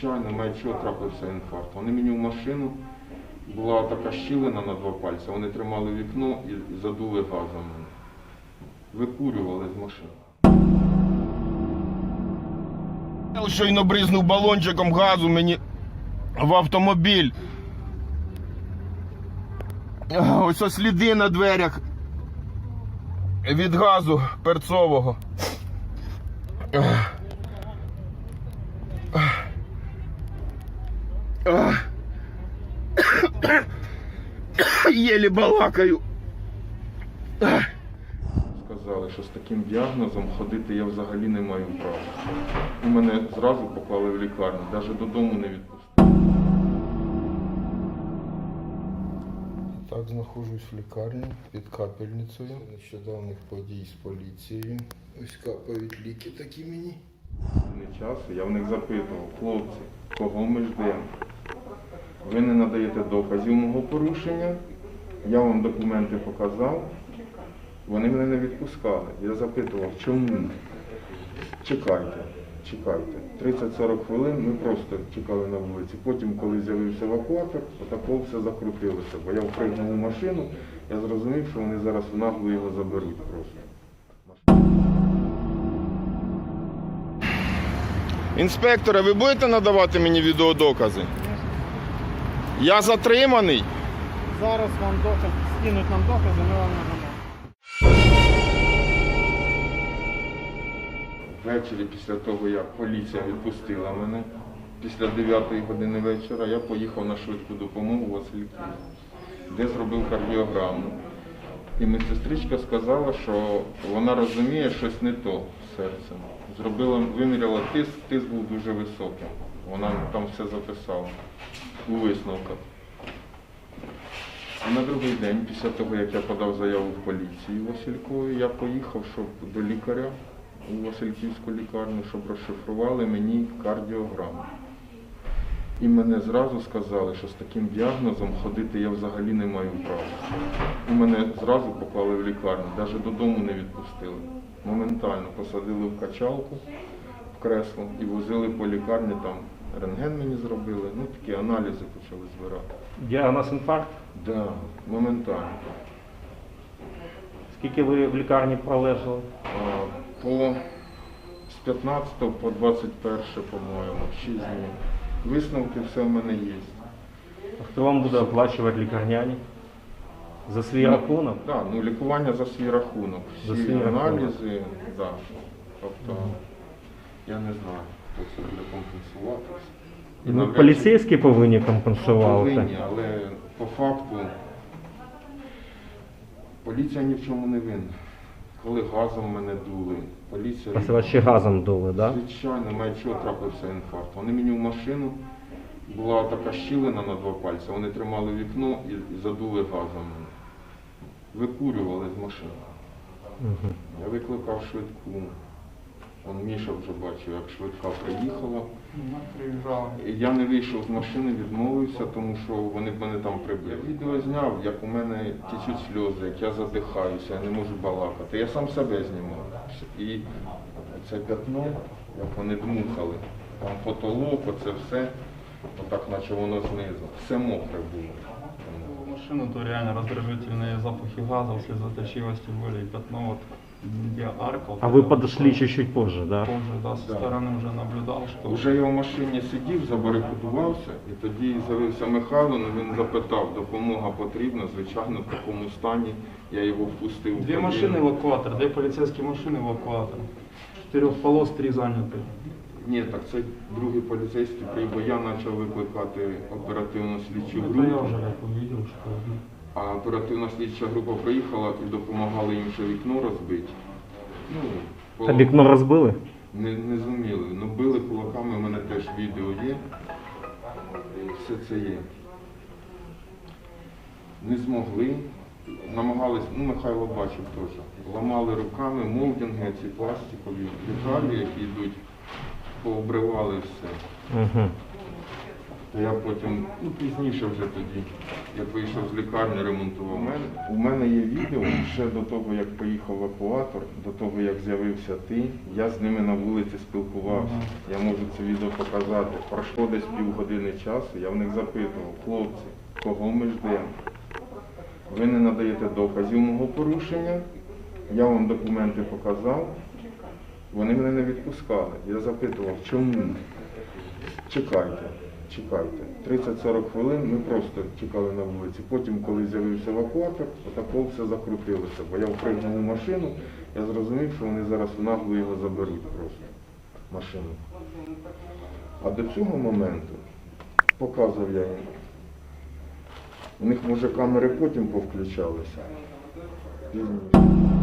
Звичайно, навіть чого трапився інфаркт. Вони мені в машину, була така щілина на два пальці, вони тримали вікно і, задули газом мене. Викурювали з машини. Щойно бризнув балончиком газу мені в автомобіль. Ось ось сліди на дверях від газу перцового. Єлі балакаю. Сказали, що з таким діагнозом ходити я взагалі не маю права. І мене зразу поклали в лікарню, навіть додому не відпустили. Так, знаходжусь в лікарні під капельницею. Нещодавних подій з поліцією. Ось капають ліки такі мені. Не часу, я в них запитував, хлопці, кого ми ждемо? Ви не надаєте доказів мого порушення. Я вам документи показав. Вони мене не відпускали. Я запитував, чому? Чекайте, чекайте. 30-40 хвилин ми просто чекали на вулиці. Потім, коли з'явився евакуатор, отако все закрутилося. Бо я впригнув у машину, я зрозумів, що вони зараз в наглу його заберуть просто. Інспекторе, ви будете надавати мені відеодокази? Я затриманий. Зараз вам доказ, скинуть нам докази, ми вам надамо. Ввечері після того, як поліція відпустила мене, після 9 години вечора я поїхав на швидку допомогу в Васильків, де зробив кардіограму. І медсестричка сказала, що вона розуміє щось не то з серцем. Зробила, виміряла тиск, тиск був дуже високим. Вона там все записала у висновках. На другий день, після того, як я подав заяву в поліцію Василькові, я поїхав щоб до лікаря у Васильківську лікарню, щоб розшифрували мені кардіограму. І мене зразу сказали, що з таким діагнозом ходити я взагалі не маю права. І мене зразу поклали в лікарню, навіть додому не відпустили. Моментально посадили в качалку, в кресло і возили по лікарні, там рентген мені зробили, ну такі аналізи почали збирати. Діагноз інфаркт. Да, моментально. Скільки ви в лікарні пролежали? А, По з 15 по 21, по-моєму, 6 днів. Висновки все в мене є. А Хто вам буде оплачувати лікарняні? За свій Ну, рахунок? Да, ну, лікування за свій рахунок. За Всі свій аналізи, да. Тобто, я не знаю, це компенсувати. І Ну, навряд чи поліцейські повинні компенсувати. повинні, але по факту поліція ні в чому не винна. Коли газом мене дули, поліція. А це вас ще газом дули, так? Да? Звичайно, навіть чого трапився інфаркт. Вони мені в машину, була така щілина на два пальці, вони тримали вікно і, і задули газом мене. Викурювали з машини. Угу. Я викликав швидку. Он Міша вже бачив, як швидка приїхала. І я не вийшов з машини, відмовився, тому що вони б мене там прибили. Відео зняв, як у мене течуть сльози, як я задихаюся, я не можу балакати. Я сам себе знімав. І це п'ятно, як вони дмухали, там потолок, оце все, отак наче воно знизу. Все мокре було. Машину, то реально раздражительные запахи газов, слезоточивость, тем более и пятно вот где арка. вот А это вы вот подошли тоже- чуть-чуть позже, да? Позже, да, со Да. стороны уже наблюдал, что Уже я в машині сидів, забарикадувався, і тоді з'явився Михайло, ну він запитав, допомога потрібна, звичайно, в такому стані я його впустив. в две кабіну. машины эвакуатор, две полицейские машины эвакуатор. Четырех полос, три заняты. Ні, так це другий поліцейський приїхав, бо я почав викликати оперативну слідчу Это я групу, уже так увидел, что ну, а оперативна слідча група приїхала і допомагали їм ще вікно розбити. Ну, А вікно розбили? Не, не зуміли. Ну били кулаками, у мене теж відео є. І Все це є. Не змогли. Намагались, ну Михайло бачив теж. Ламали руками молдинги, ці пластикові деталі, які йдуть, пообривали все. Угу. То я потім, ну пізніше вже тоді як вийшов з лікарні, ремонтував. У мене, у мене є відео ще до того, як поїхав евакуатор, до того, як з'явився ти. Я з ними на вулиці спілкувався. Я можу це відео показати. Пройшло десь півгодини часу, я в них запитував, хлопці, кого ми ждемо? Ви не надаєте доказів мого порушення, я вам документи показав, вони мене не відпускали. Я запитував, чому? Чекайте, чекайте. 30-40 хвилин ми просто чекали на вулиці. Потім, коли з'явився евакуатор, отако все закрутилося. Бо я впригнув у машину, я зрозумів, що вони зараз в наглу його заберуть просто машину. А до цього моменту показував я їм. У них може камери потім повключалися. Пізніше.